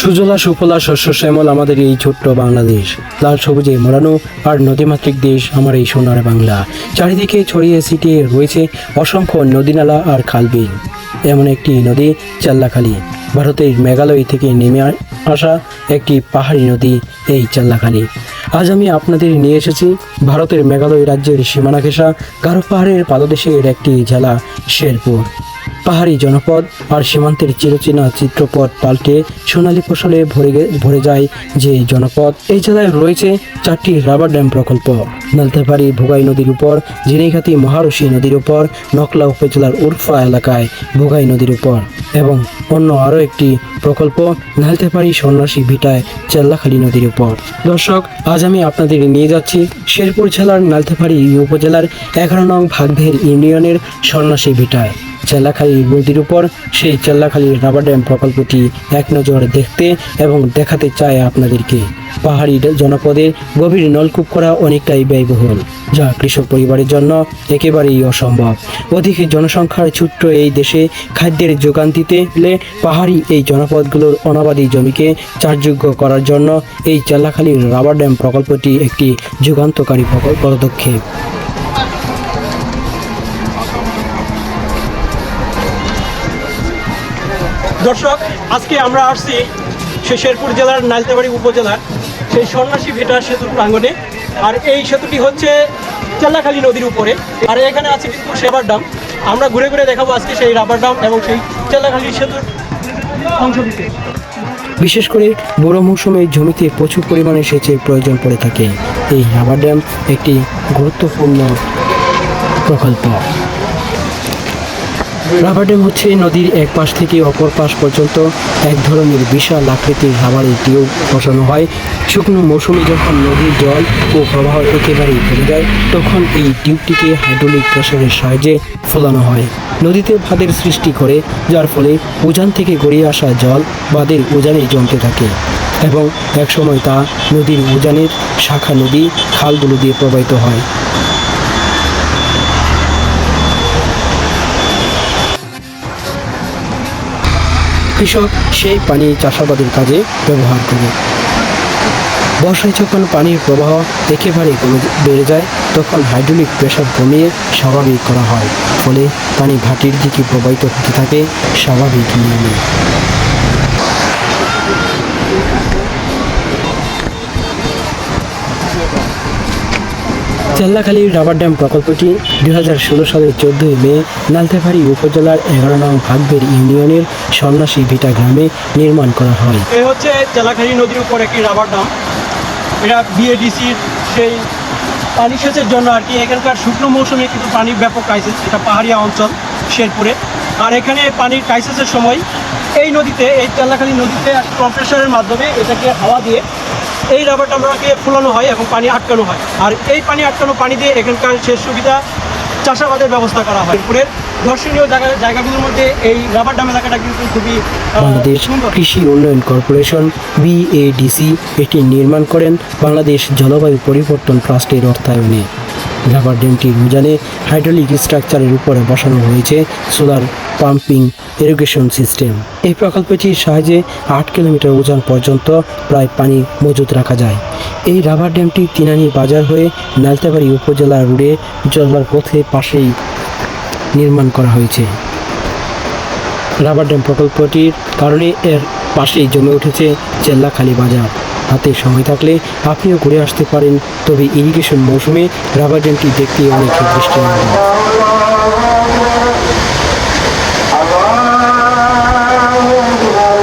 সুজলা, সুফলা, শস্য শ্যামল আমাদের এই ছোট্ট বাংলাদেশ। লাল, সবুজে মোড়ানো আর নদীমাতৃক দেশ আমার এই সোনার বাংলা। চারিদিকে ছড়িয়ে ছিটিয়ে রয়েছে অসংখ্য নদীনালা আর খালবিল। এমন একটি নদী, চাল্লাখালি। ভারতের মেঘালয় থেকে নেমে আসা একটি পাহাড়ি নদী এই চাল্লাখালি। আজ আমি আপনাদের নিয়ে এসেছি ভারতের মেঘালয় রাজ্যের সীমানা ঘেঁষা গারো পাহাড়ের পাদদেশের একটি জেলা, শেরপুর। পাহাড়ি জনপদ আর সীমান্তের চিরচেনা চিত্রপট পাল্টে সোনালী ফসলে ভরে ভরে যায় যে জনপদ। এই জেলায় রয়েছে চারটি রাবার ড্যাম প্রকল্প। নালতেপাড়ি ভোগাই নদীর উপর ঝিনাইঘাতি মহারশী নদীর উপর, নকলা উপজেলার উরফা এলাকায় ভোগাই নদীর উপর এবং অন্য আরও একটি প্রকল্প নালতেপাড়ি সন্ন্যাসী ভিটায় চেল্লাখালী নদীর উপর। দর্শক, আজ আমি আপনাদের নিয়ে যাচ্ছি শেরপুর জেলার নালতেপাড়ি উপজেলার এগারো নং ভাগভের ইউনিয়নের সন্ন্যাসী ভিটায়। চেল্লাখালী নদীর উপর, সেই চেল্লাখালী রাবার ড্যাম প্রকল্পটি এক নজর দেখতে এবং দেখাতে চায় আপনাদেরকে। পাহাড়ি জনপদে গভীর নলকূপ করা অনেকটাই ব্যয়বহুল। যা কৃষক পরিবারের জন্য একেবারেই অসম্ভব। অধিক জনসংখ্যার ছোট্ট এই দেশে খাদ্যের যোগান দিতে হলে পাহাড়ি এই জনপদগুলোর অনাবাদী জমিকে চারযোগ্য করার জন্য এই চেল্লাখালী রাবার ড্যাম প্রকল্পটি একটি যুগান্তকারী পদক্ষেপ। দর্শক, আজকে আমরা আসছি সেই শেরপুর জেলার নালতাবাড়ি উপজেলার সেই সন্ন্যাসী ভেটা সেতুর প্রাঙ্গণে। আর এই সেতুটি হচ্ছে চেল্লাখালী নদীর উপরে। আর এখানে আছে কিন্তু সেবার ডাম আমরা ঘুরে ঘুরে দেখাবো আজকে সেই রাবার ডাম এবং সেই চেল্লাখালী সেতুর অংশটিতে বিশেষ করে বড় মৌসুমে জমিতে প্রচুর পরিমাণে সেচের প্রয়োজন পড়ে থাকে। এই রাবার ড্যাম একটি গুরুত্বপূর্ণ প্রকল্প। রাবার ড্যাম হচ্ছে নদীর এক পাশ থেকে অপর পাশ পর্যন্ত এক ধরনের বিশাল আকৃতির রাবারের টিউব বসানো হয়। শুকনো মৌসুমে যখন নদীর জল ও প্রবাহ একেবারেই কমে যায়, তখন এই টিউবটিকে হাইড্রোলিক প্রেশারের সাহায্যে ফোলানো হয়। নদীতে ভাদের সৃষ্টি করে, যার ফলে উজান থেকে গড়িয়ে আসা জল বাঁধের উজানে জমতে থাকে এবং একসময় তা নদীর উজানের শাখা নদী খালগুলো দিয়ে প্রবাহিত হয়। কৃষক সেই পানি চাষাবাদের কাজে ব্যবহার করে। বর্ষায় যখন পানির প্রবাহ একেবারে বেড়ে যায়, তখন হাইড্রোলিক প্রেশার কমিয়ে স্বাভাবিক করা হয়। ফলে পানি ভাটির দিকে প্রবাহিত হতে থাকে, স্বাভাবিক নিয়মে। চেল্লাখালী রাবার ড্যাম প্রকল্পটি দুই হাজার ষোলো সালের চোদ্দোই মে নালতেফাড়ি উপজেলার এগারো নং ভাগবের ইউনিয়নের সন্ন্যাসী ভিটা গ্রামে নির্মাণ করা হয়। এই হচ্ছে চেল্লাখালী নদীর উপর একটি রাবার ডাম এটা বিএডিসির সেই পানি সেচের জন্য আর কি। এখানকার শুকনো মৌসুমে কিন্তু পানির ব্যাপক ক্রাইসিস এটা পাহাড়িয়া অঞ্চল, শেরপুরে। আর এখানে পানির ক্রাইসিসের সময় এই নদীতে, এই তেল্লাখালী নদীতে কম্প্রেসারের মাধ্যমে এটাকে হাওয়া দিয়ে এই রাবার ডামরাকে ফুলানো হয় এবং পানি আটকানো হয়। আর এই পানি আটকানো পানি দিয়ে এখানকার সেচ সুবিধা চাষাবাদের ব্যবস্থা করা হয়। পুরের দর্শনীয় জায়গা জায়গাগুলোর মধ্যে এই রাবার ডাম এলাকাটা কিন্তু খুবই বাংলাদেশ কৃষি উন্নয়ন কর্পোরেশন বিএডিসি এটি নির্মাণ করেন বাংলাদেশ জলবায়ু পরিবর্তন ট্রাস্টের অর্থায়নে। রাবার ড্যামটির উজানে হাইড্রোলিক স্ট্রাকচারের উপরে বসানো হয়েছে সোলার পাম্পিং ইরিগেশন সিস্টেম। এই প্রকল্পটির সাহায্যে আট কিলোমিটার উজান পর্যন্ত প্রায় পানি মজুত রাখা যায়। এই রাবার ড্যামটি তিনানি বাজার হয়ে নালতাবাড়ি উপজেলা রোডে চলবার পথে পাশেই নির্মাণ করা হয়েছে। রাবার ড্যাম প্রকল্পটির কারণে এর পাশেই জমে উঠেছে চেল্লাখালি বাজার। হাতে সময় থাকলে আপনিও ঘুরে আসতে পারেন, তবে ইরিগেশন মৌসুমে রাবার ড্যামটি দেখতে অনেক দৃষ্টি Thank you.